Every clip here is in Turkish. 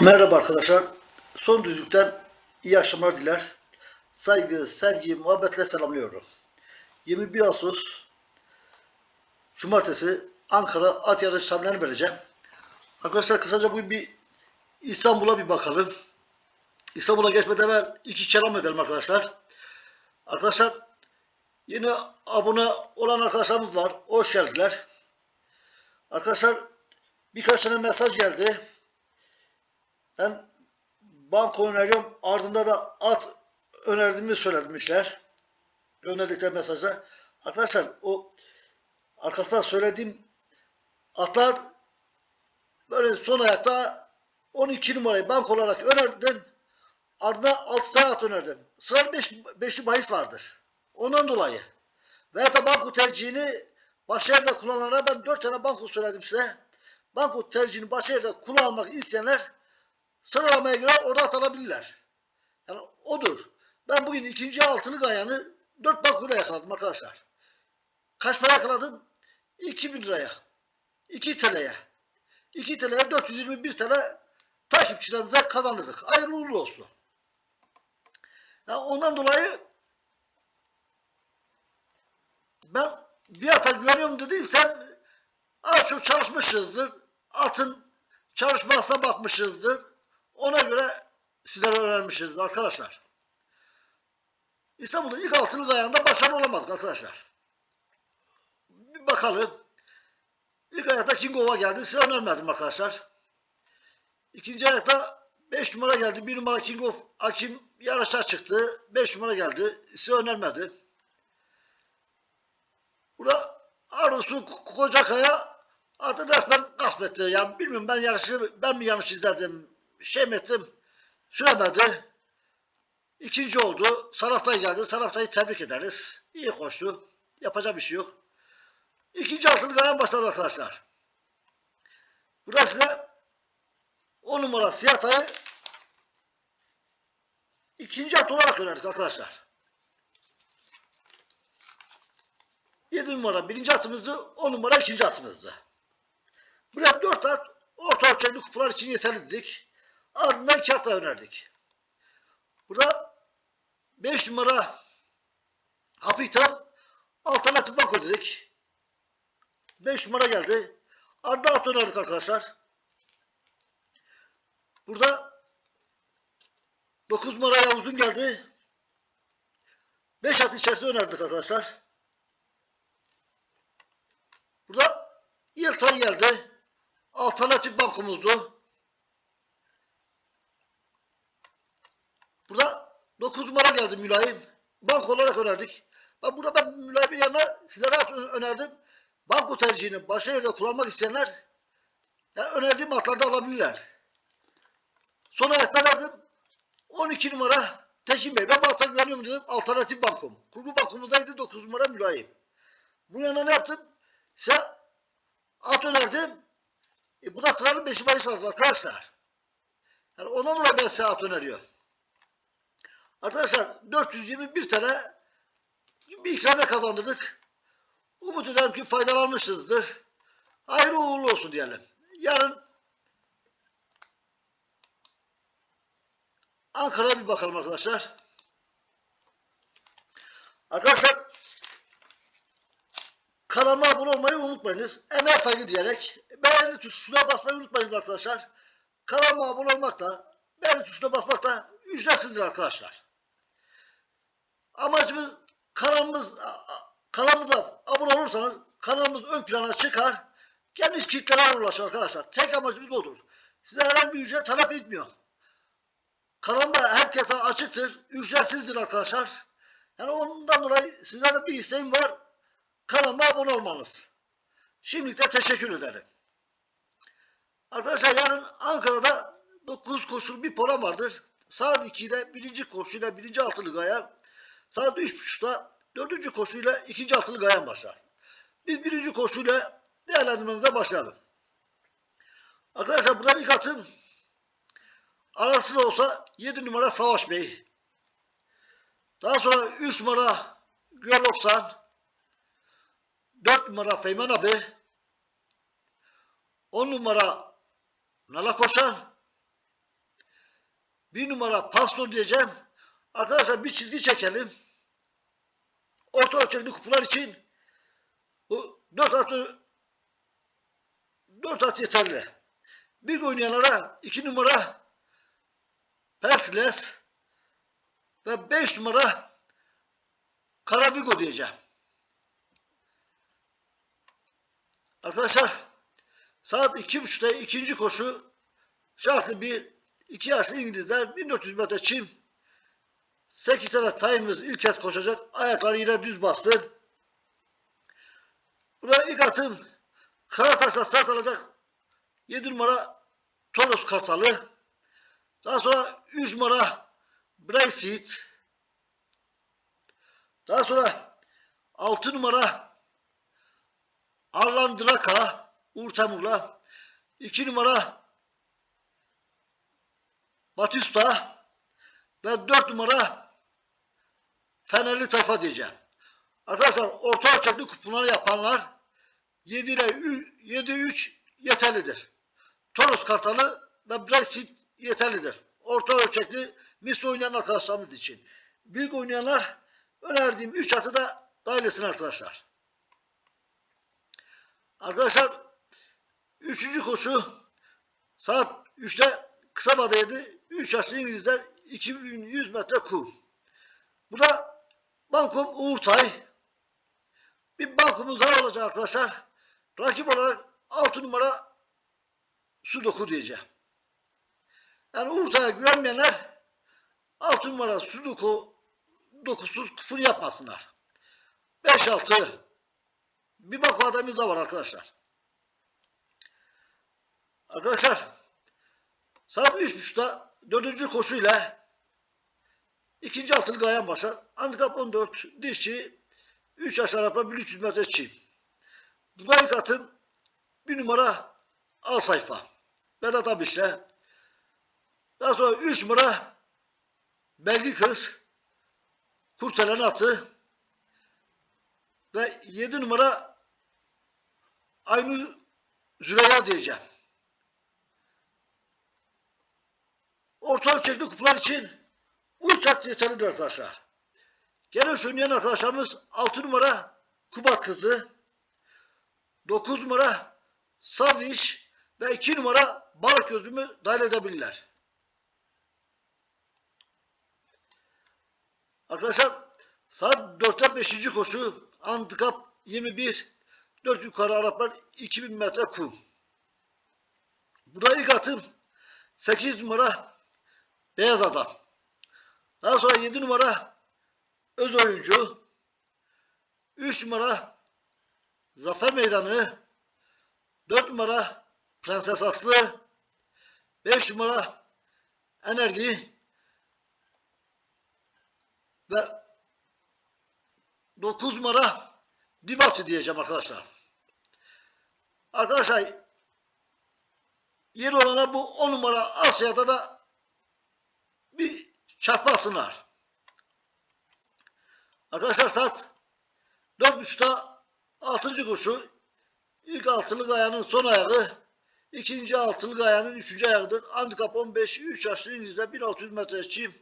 Merhaba arkadaşlar. Son düzlükten iyi akşamlar diler. Saygı, sevgi, muhabbetle selamlıyorum. 21 Ağustos Cumartesi Ankara at yarış tahminlerini vereceğim. Arkadaşlar kısaca bugün bir İstanbul'a bir bakalım. İstanbul'a geçmeden evvel iki kelam edelim arkadaşlar. Arkadaşlar yeni abone olan arkadaşlarımız var. Hoş geldiler. Arkadaşlar birkaç tane mesaj geldi. Ben banko öneriyorum. Ardında da at önerdiğimi söylemişler. Gönderdikleri mesajda. Arkadaşlar o arkasında söylediğim atlar böyle son ayakta 12 numarayı bank olarak önerdim. Ardına 6 tane at önerdim. Sıra 5, 5'li bahis vardır. Ondan dolayı. Veya da banko tercihini başka yerde kullananlara ben 4 tane banko söyledim size. Banko tercihini başka yerde kullanmak isteyenler sıralamaya göre orada at alabilirler. Yani odur. Ben bugün ikinci altılı gayanı 4 bankuyla yakaladım arkadaşlar. Kaç para yakaladım? 2000 liraya. 2 TL'ye. 2 TL'ye 421 TL takipçilerimize kazandırdık. Hayırlı uğurlu olsun. Yani ondan dolayı ben bir ata güveniyorum dediysen az çok çalışmışızdır. Atın çalışmasına bakmışızdır. Ona göre sizlere öğrenmişiz arkadaşlar. İstanbul'da ilk altılı ayağında başarılı olamadık arkadaşlar. Bir bakalım. İlk ayakta Kingova geldi. Size önermedim arkadaşlar. İkinci ayakta 5 numara geldi. 1 numara King Akim yarışa çıktı. 5 numara geldi. Size önermedi. Burada Arzusu Kocakaya adı resmen gasp. Yani bilmiyorum ben yarışı ben mi yanlış izledim mi ettim süremedi. İkinci oldu. Saraftay geldi. Saraftay'ı tebrik ederiz. İyi koştu. Yapacak bir şey yok. İkinci altılı gayan başladı arkadaşlar. Burada size 10 numara Siyatay'ı ikinci at olarak önerdik arkadaşlar. 7 numara birinci atımızdı. 10 numara ikinci atımızdı. Buraya 4 at orta ölçekli kupalar için yeterli dedik. Ardından atla önerdik. Burada 5 numara Hapitan alternatif banko dedik. 5 numara geldi. Arda at önerdik arkadaşlar. Burada 9 numara Yavuz'un geldi. 5 at içerisinde önerdik arkadaşlar. Burada Yıltan geldi. Alternatif bankomuzdu. Burada 9 numara geldi mülayim. Bank olarak önerdik. Ben burada ben mülayimin yanına size rahat önerdim. Banko tercihini başka yerde kullanmak isteyenler yani önerdiğim atlarda alabilirler. Son ayakta verdim. 12 numara Tekin Bey. Ben bu ata güveniyorum dedim. Alternatif bankom. Kurgu bankomundaydı 9 numara mülayim. Bu yana ne yaptım? Size at önerdim. E, bu da sıranın 5 bahis var arkadaşlar. Yani ondan dolayı ben size at öneriyorum. Arkadaşlar 421 tane bir ikramiye kazandırdık. Umut ederim ki faydalanmışsınızdır. Hayırlı uğurlu olsun diyelim. Yarın Ankara'ya bir bakalım arkadaşlar. Arkadaşlar kanalıma abone olmayı unutmayınız. Emel saygı diyerek beğeni tuşuna basmayı unutmayınız arkadaşlar. Kanalıma abone olmak da beğeni tuşuna basmak da ücretsizdir arkadaşlar. Amacımız kanalımız kanalımıza abone olursanız kanalımız ön plana çıkar. Geniş kitlelere ulaşır arkadaşlar. Tek amacımız odur. Size herhangi bir ücret talep etmiyor. Kanalımda herkese açıktır. Ücretsizdir arkadaşlar. Yani ondan dolayı sizlerden bir isteğim var. Kanalıma abone olmanız. Şimdilik de teşekkür ederim. Arkadaşlar yarın Ankara'da 9 koşul bir program vardır. Saat 2'de birinci koşuyla birinci altılı gayan. Saat 3.30'da dördüncü koşuyla ikinci altılı gayan başlar. Biz birinci koşuyla değerlendirmemize başlayalım. Arkadaşlar burada ilk atım arası da olsa 7 numara Savaş Bey. Daha sonra 3 numara Görloksan. 4 numara Feyman abi. 10 numara nala koşan. Bir numara pastor diyeceğim. Arkadaşlar bir çizgi çekelim. Orta ölçekli kupular için bu 4 atı 4 at yeterli. Bir oynayanlara 2 numara Persiles ve 5 numara Karabigo diyeceğim. Arkadaşlar saat 2.30'da ikinci koşu şartlı bir iki yaşlı İngilizler 1400 metre çim 8 tane tayımız ilk kez koşacak. Ayakları yine düz bastı. Burada ilk atım Karataş'la start alacak 7 numara Toros Kartalı. Daha sonra 3 numara Brexit. Daha sonra 6 numara Arlan Draka Uğur Temur'la 2 numara Batista ve 4 numara Fenerli Tayfa diyeceğim. Arkadaşlar orta ölçekli kuponları yapanlar 7 ile 7 3 yeterlidir. Toros Kartalı ve Brexit yeterlidir. Orta ölçekli mis oynayan arkadaşlarımız için. Büyük oynayanlar önerdiğim 3 atı da dahil arkadaşlar. Arkadaşlar 3. koşu saat 3'te kısa vadeydi. 3 yaşlı İngilizler 2100 metre kum. Burada bankom Uğurtay. Bir bankomuz daha olacak arkadaşlar. Rakip olarak 6 numara Sudoku diyeceğim. Yani Uğurtay'a güvenmeyenler 6 numara Sudoku dokusuz kufur yapmasınlar. 5-6 bir bak adamımız da var arkadaşlar. Arkadaşlar saat 3.30'da dördüncü koşuyla ikinci altılı gayan başlar. Handikap 14 dişçi 3 aşağı yapar 1300 metre çim. Bu da ilk atım bir numara al sayfa. Vedat Abiş'le. Daha sonra 3 numara Belgi Kız Kurtelen atı ve 7 numara Aynur Züleyha diyeceğim. Orta ölçekli kupalar için at yeterlidir arkadaşlar. Gene oynayan arkadaşlarımız 6 numara Kubat kızı, 9 numara Saviş ve 2 numara Balık gözümü dahil edebilirler. Arkadaşlar saat 4'te 5. koşu handikap 21 4 yukarı Araplar 2000 metre kum. Bu da ilk atım 8 numara Beyaz Adam. Daha sonra 7 numara Öz Oyuncu. 3 numara Zafer Meydanı. 4 numara Prenses Aslı. 5 numara Enerji. Ve 9 numara Divasi diyeceğim arkadaşlar. Arkadaşlar yer olana bu 10 numara Asya'da da çarpmasınlar. Arkadaşlar saat 4.30'da 6. koşu ilk altılı gayanın son ayağı ikinci altılı gayanın üçüncü ayağıdır. Handikap 15 3 yaşlı İngiliz'de 1600 metre çim.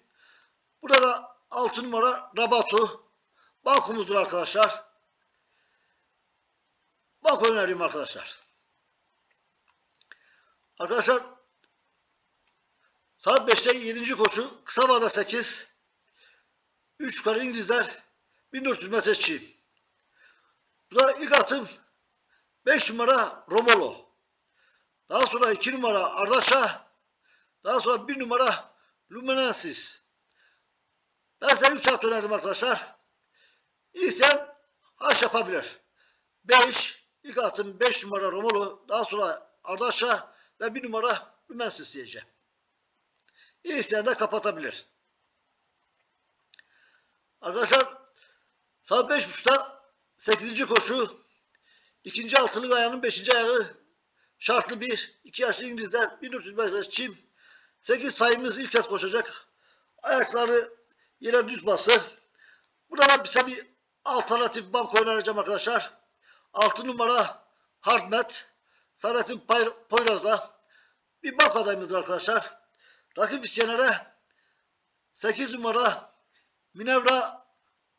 Burada da 6 numara Rabatu. Bankumuzdur arkadaşlar. Bank öneriyorum arkadaşlar. Arkadaşlar saat 5'te 7. koşu kısa vada 8 3 yukarı İngilizler 1400 metre çiğ. Bu da ilk atım 5 numara Romolo. Daha sonra 2 numara Ardaşa. Daha sonra 1 numara Luminensis. Ben size 3 at önerdim arkadaşlar. İsteyen haş yapabilir. 5 ilk atım 5 numara Romolo. Daha sonra Ardaşa ve 1 numara Lumensis diyeceğim. İsteyen de kapatabilir. Arkadaşlar saat 5.30'da 8. koşu ikinci altılı ayağının 5. ayağı şartlı bir iki yaşlı İngilizler 1405 çim 8 sayımız ilk kez koşacak. Ayakları yere düz bası. Burada da bize bir alternatif bank oynayacağım arkadaşlar. 6 numara Hardmet Saadettin Poyraz'la bir bank adayımızdır arkadaşlar. Rakip isyanere 8 numara Minevra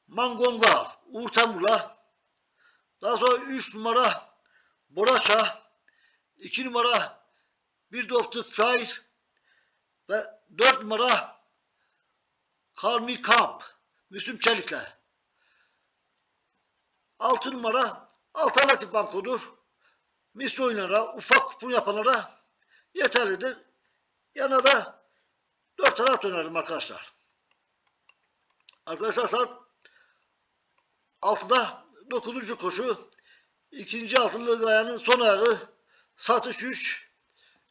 Mangonga Uğur Temur'la daha sonra 3 numara Boraşa 2 numara Bir Doftu Fair ve 4 numara Kalmi Kamp Müslüm Çelik'le 6 numara alternatif bankodur. Misli oyunlara, ufak kupon yapanlara yeterlidir. Yanına da 4 tane at öneririm arkadaşlar. Arkadaşlar saat 6'da 9. koşu. ikinci altılı ayağının son ayağı satış 3.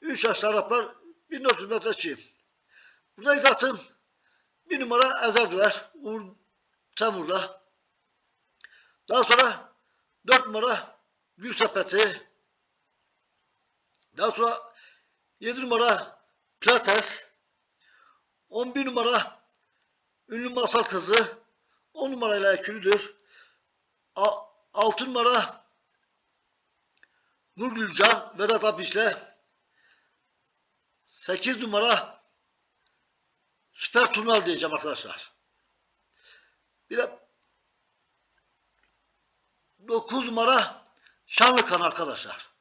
3 yaşlı Araplar 1400 metre çiğ. Burada ilk atım bir numara Ezer Düver. Uğur Temur'la. Daha sonra 4 numara Gül Sepeti. Daha sonra 7 numara Plates. 11 numara Ünlü Masal Kızı. 10 numarayla ekülüdür. 6 numara Nur Gülcan Vedat Apiç'le 8 numara Süper Turnal diyeceğim arkadaşlar. Bir de 9 numara Şanlıkan arkadaşlar.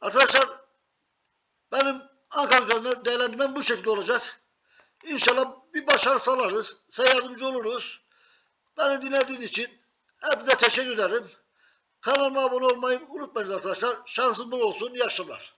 Arkadaşlar benim Ankara Gölü'nde değerlendirmem bu şekilde olacak. İnşallah bir başarı sağlarız. Size yardımcı oluruz. Beni dinlediğiniz için hepinize teşekkür ederim. Kanalıma abone olmayı unutmayın arkadaşlar. Şansınız bol olsun. İyi akşamlar.